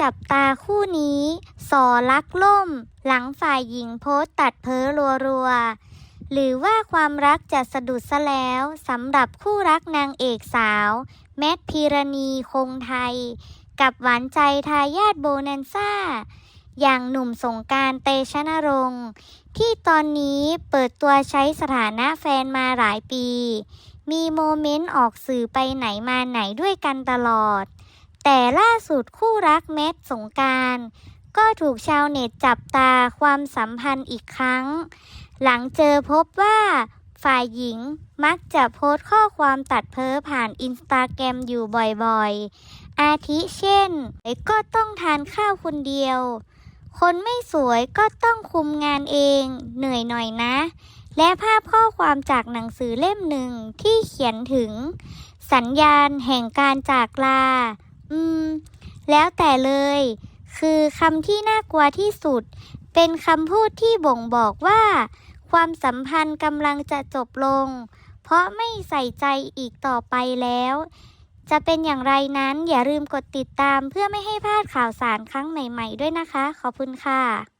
จับตาคู่นี้ สอลักล่ม หลังฝ่ายหญิงโพสตัดเพ้อรัวๆ หรือว่าความรักจะสะดุดซะแล้วสำหรับคู่รักนางเอกสาว แมทพีรณีคงไทย กับหวานใจทายาทโบนันซ่า อย่างหนุ่มสงการเตชะนรงค์ที่ตอนนี้เปิดตัวใช้สถานะแฟนมาหลายปี มีโมเมนต์ออกสื่อไปไหนมาไหนด้วยกันตลอด แต่ล่าสุดคู่รักแมทสงการ ก็ถูกชาวเน็ตจับตาความสัมพันธ์อีกครั้ง หลังเจอพบว่าฝ่ายหญิงมักจะโพสต์ข้อความตัดเพ้อผ่านอินสตาแกรมอยู่บ่อยๆ อาทิเช่นก็ต้องทานข้าวคนเดียว คนไม่สวยก็ต้องคุมงานเอง เหนื่อยหน่อยนะ และภาพข้อความจากหนังสือเล่มหนึ่งที่เขียนถึง สัญญาณแห่งการจากลา อืม แล้วแต่เลย คือคำที่น่ากลัวที่สุด เป็นคำพูดที่บ่งบอกว่า ความสัมพันธ์กำลังจะจบลง เพราะไม่ใส่ใจอีกต่อไปแล้ว จะเป็นอย่างไรนั้นอย่าลืมกดติดตามเพื่อไม่ให้พลาดข่าวสารครั้งใหม่ ๆ ด้วยนะคะ ขอบคุณค่ะ